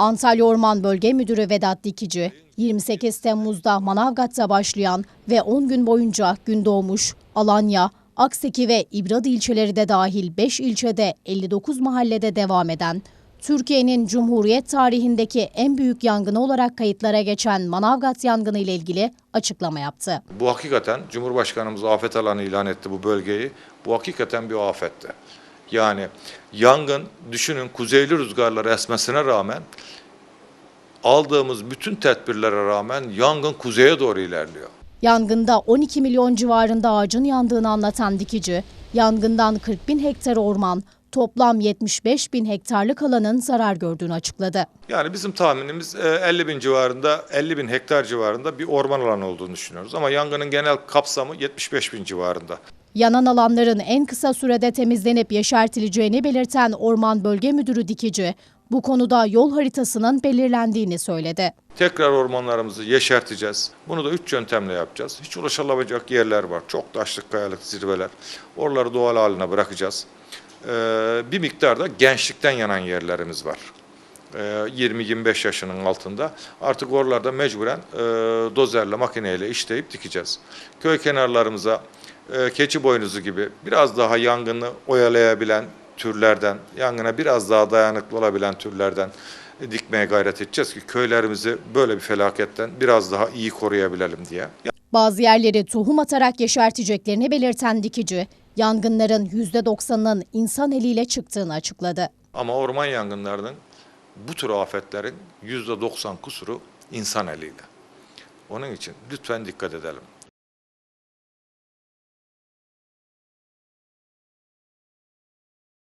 Antalya Orman Bölge Müdürü Vedat Dikici, 28 Temmuz'da Manavgat'ta başlayan ve 10 gün boyunca Gündoğmuş, Alanya, Akseki ve İbrad ilçeleri de dahil 5 ilçede 59 mahallede devam eden, Türkiye'nin Cumhuriyet tarihindeki en büyük yangını olarak kayıtlara geçen Manavgat yangını ile ilgili açıklama yaptı. Bu hakikaten Cumhurbaşkanımız afet alanı ilan etti bu bölgeyi. Bu hakikaten bir afetti. Yani yangın düşünün kuzeyli rüzgarlar esmesine rağmen aldığımız bütün tedbirlere rağmen yangın kuzeye doğru ilerliyor. Yangında 12 milyon civarında ağacın yandığını anlatan dikici, yangından 40 bin hektar orman, toplam 75 bin hektarlık alanın zarar gördüğünü açıkladı. Yani bizim tahminimiz e, 50 bin civarında, 50 bin hektar civarında bir orman alanı olduğunu düşünüyoruz. Ama yangının genel kapsamı 75 bin civarında. Yanan alanların en kısa sürede temizlenip yeşertileceğini belirten Orman Bölge Müdürü Dikici, bu konuda yol haritasının belirlendiğini söyledi. Tekrar ormanlarımızı yeşerteceğiz. Bunu da üç yöntemle yapacağız. Hiç ulaşılamayacak yerler var. Çok taşlık kayalık zirveler. Oraları doğal haline bırakacağız. Ee, bir miktar da gençlikten yanan yerlerimiz var. Ee, 20-25 yaşının altında. Artık oralarda mecburen e, dozerle, makineyle işleyip dikeceğiz. Köy kenarlarımıza e, keçi boynuzu gibi biraz daha yangını oyalayabilen türlerden, yangına biraz daha dayanıklı olabilen türlerden dikmeye gayret edeceğiz ki köylerimizi böyle bir felaketten biraz daha iyi koruyabilelim diye. Bazı yerleri tohum atarak yeşerteceklerini belirten Dikici, yangınların %90'ının insan eliyle çıktığını açıkladı. Ama orman yangınlarının bu tür afetlerin %90 kusuru insan eliyle. Onun için lütfen dikkat edelim.